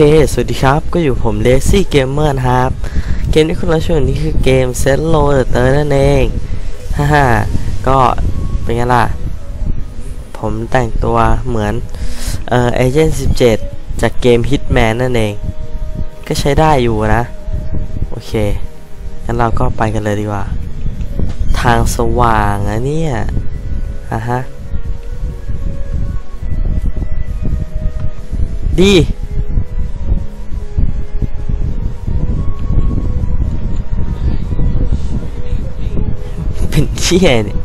สวัสดีครับ ก็อยู่ผมเลซี่เกมเมอร์นะครับ เกมที่คุณรับชมนี้คือเกม Set Low the Third นั่นเองฮ่าฮ่าก็เป็นไงล่ะ ผมแต่งตัวเหมือน เอ่อเอเจนต์17จากเกม Hitman นั่นเอง ก็ใช้ได้อยู่นะ โอเค งั้นเราก็ไปกันเลยดีกว่า ทางสว่างอะเนี่ยฮ่าฮะดี ชี่ยเนี่ย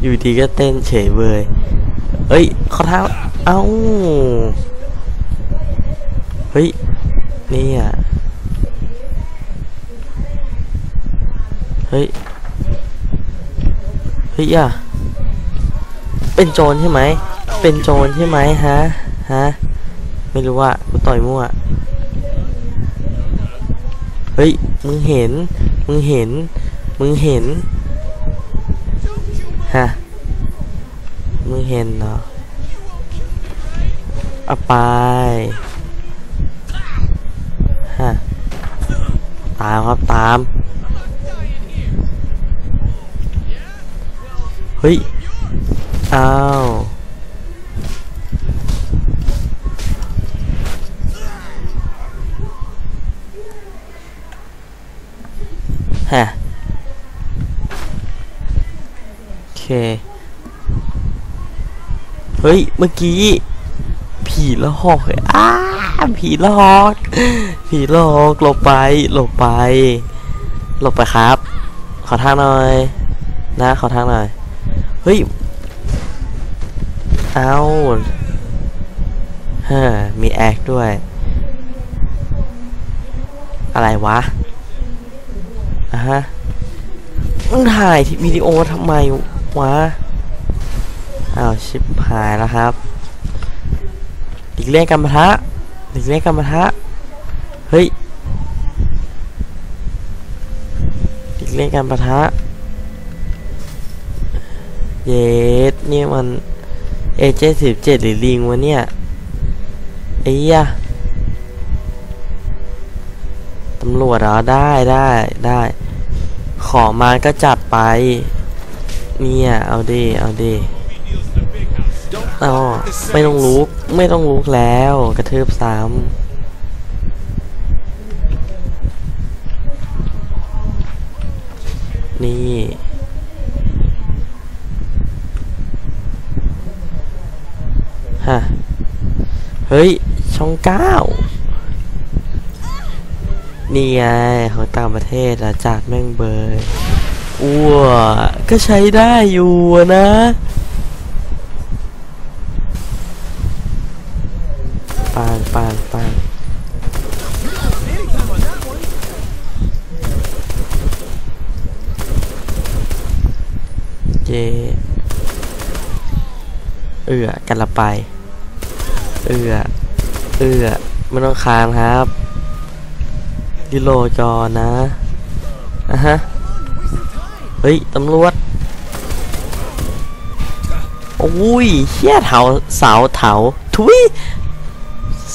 อยู่ดีก็เต้นเฉยเบยเอ้ยเขาท้าเอ้า เฮ้ย นี่อะ เฮ้ย เฮ้ยอะ เป็นโจรใช่ไหม เป็นโจรใช่ไหมฮะ ฮะ ไม่รู้ว่ากูต่อยมั่ว เฮ้ย มึงเห็น มึงเห็น มึงเห็น ฮะ มึงเห็นเนาะเอาไป ฮะ ตามครับตาม เฮ้ย อ้าว ฮ้ย เมื่อกี้ ผีละหอกเลยอ้าผีละหอก ผีละหอกหลบไป หลบไป หลบไปครับ ขอทางหน่อย นะ ขอทางหน่อย เฮ้ย เอาฮะมีแอคด้วย อะไรวะอะฮะมึงถ่ายวิดีโอทำไมวะ อ้าวชิบหายแล้วครับอีกเรียกกันปะทะอีกเรียกกันปะทะเฮ้ยอีกเรียกกันปะทะเยสนี่มันเอเจสิบเจ็ดหรือลิงวะเนี่ยไอ้ยะตำรวจเหรอได้ได้ได้ ขอมาก็จัดไป เนี่ย เอาดิเอาดิ อ๋อไม่ต้องลุกไม่ต้องลุกแล้ว กระทืบซ้ำนี่ฮะเฮ้ย ช่องเก้านี่ไงของต่างประเทศอะจัดแม่งเบยอ้วก็ใช้ได้อยู่นะ ปางปางเจเอือกันละไป เอือเอือไม่ต้องคานครับดิโลจอนะอะฮะ เฮ้ย ตำรวจ โอ้ยเชี่ยเถาสาวเถาทุย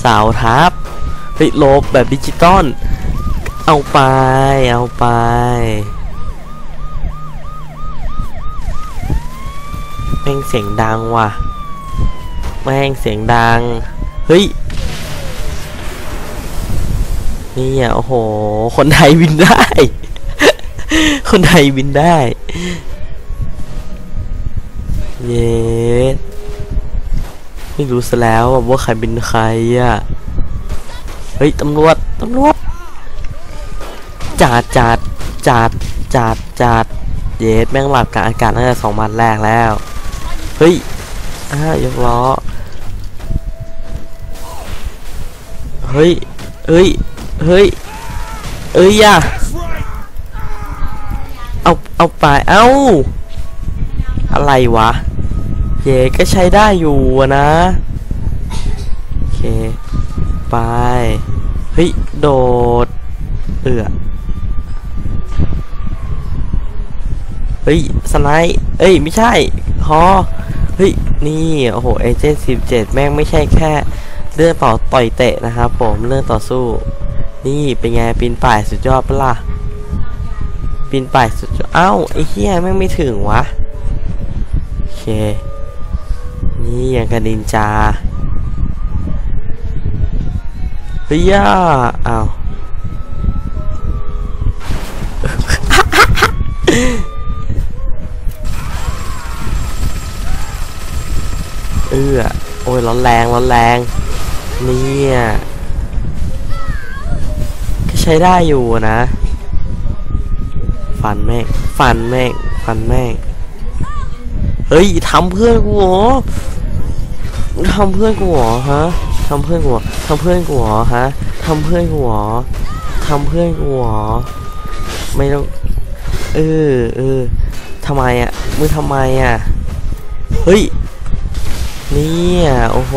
สาวทับเฮ้ยลบแบบดิจิตอลเอาไป เอาไป แม่งเสียงดังว่ะ แม่งเสียงดัง เฮ้ย นี่อะโอ้โห คนไทยบินได้ คนไทยบินได้ เย้ ไม่รู้ซะแล้วว่าใครเป็นใครอะ เฮ้ยตำรวจตำรวจจัดจัดจัดจัดจัดเย็ดแม่งหลับกลางอากาศตั้งแต่สองวันแรกแล้ว เฮ้ยอ้ายกล้อ เฮ้ย เฮ้ย เฮ้ย เอ้ยอย่าเอา เอาไป เอ้าอะไรวะ เย่ก็ใช้ได้อยู่นะ โอเค ไป เฮ้ย โดด เอือเฮ้ย สไนป์เอ้ย ไม่ใช่ ฮอ เฮ้ย นี่ โอ้โห เอเจนต์สิบเจ็ดแม่งไม่ใช่แค่เลื่อนต่อต่อยเตะนะครับผมเลื่อนต่อสู้ นี่เป็นไงปีนป่ายสุดยอดปะล่ะปีนป่ายสุดยอดเอ้าไอ้เหี้ยแม่งไม่ถึงวะโอเค นี่อย่างกับนินจาเฮ้ยอ้าวเอื้อโอ้ยร้อนแรงร้อนแรงเนี่ยก็ใช้ได้อยู่นะ ฟันแม่งฟันแม่งฟันแม่งเฮ้ยทำเพื่อนกูเหรอ ทำเพื่อนกูเหรอฮะทำเพื่อนกูเหรอทำเพื่อนกูเหรอฮะทำเพื่อนกูเหรอทำเพื่อนกูเหรอไม่ต้องเออเออทำไมอะมึงทำไมอะเฮ้ยนี่ยโอ้โห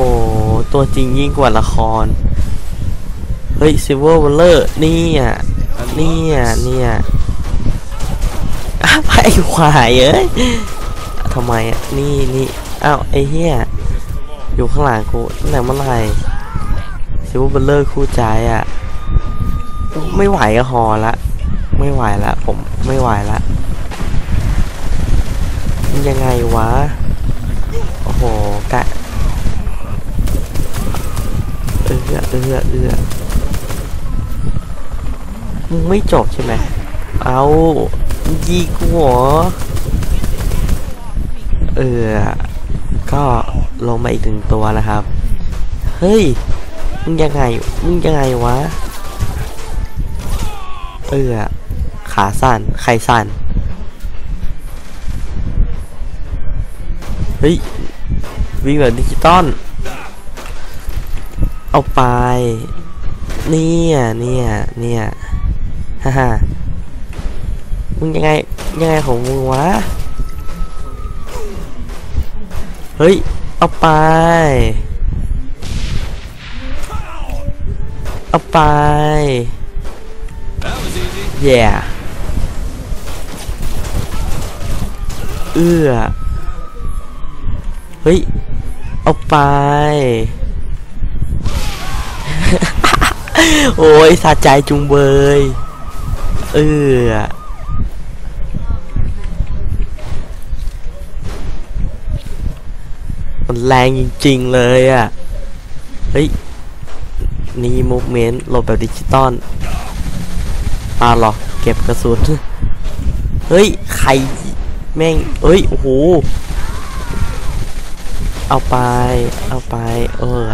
ตัวจริงยิ่งกว่าละคร เฮ้ยซิเวอร์วอลเลอร์นี่ยเนี่ยเนี่อ้าวไอ้ควายเอ้ยทำไมอะนี่นี่อ้าวไอ้เหี้ย อยู่ข้างหลังกูตั้งแต่เมื่อไหร่ซิลเวอร์วอลเลอร์คู่ใจอะ ไม่ไหวก็ฮอละ ไม่ไหวละ ผมไม่ไหวละมันยังไงวะ โอ้โหกะเอื้อเอื้อเอื้อมึงไม่จบใช่ไหม เอายีกูเหรอเออ ก็ลงมาอีกหนึ่งตัวนะครับ เฮ้ย มึงยังไง มึงยังไงวะ เออขาสั่นใครสั่น เฮ้ย วิ่งแบบดิจิตอล เอาไป เนี่ย เนี่ย เนี่ย ฮ่าฮ่ามึงยังไง ยังไงของมึงวะ เฮ้ย เอาไป เอาไป That was easy. แย่เอื้อ เฮ้ย เอาไป โอ้ยสะใจจุงเบย เอื้อ มันแรงจริง ๆ เลยอะ เฮ้ย นี่มูฟเมนต์หลบแบบดิจิตอลอ่าหรอ เก็บกระสุน เฮ้ย ใคร แม่งเอ้ย โอ้โห เอาไป เอาไป เออ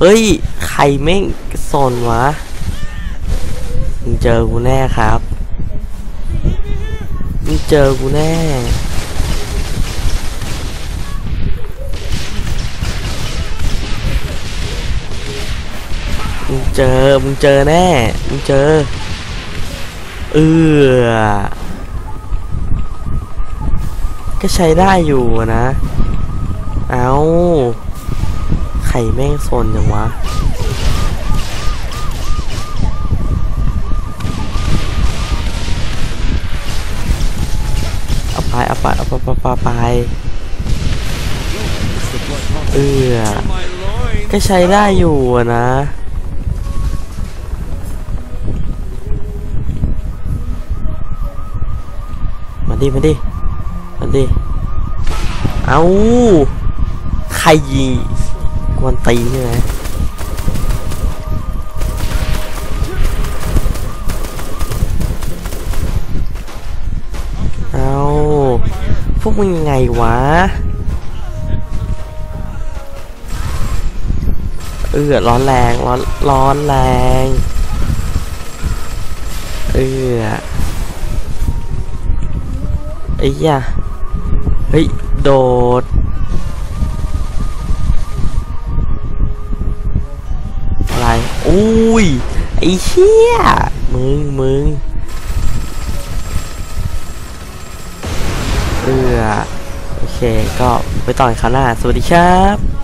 เฮ้ย ใครแม่งซนวะ มึงเจอกูแน่ครับ มึงเจอกูแน่ มึงเจอ มึงเจอแน่ มึงเจอ เออก็ใช้ได้อยู่นะ เอาไข่แม่งโซนจังวะ เอาไป เอาไป เอาไปไปไปไปเออก็ใช้ได้อยู่นะ มาดิมาดิมาดิเอาใครยิงกวนตีใช่ไหมเอาพวกมึงยังไงวะ เออร้อนแรง ร้อน ร้อนแรง เออ อ้ยาเฮ้ย โดด อะไรอุ้ย ไอ้เชี่ยมึง มึง เออโอเค ก็ไปต่อในคราวหน้า สวัสดีครับ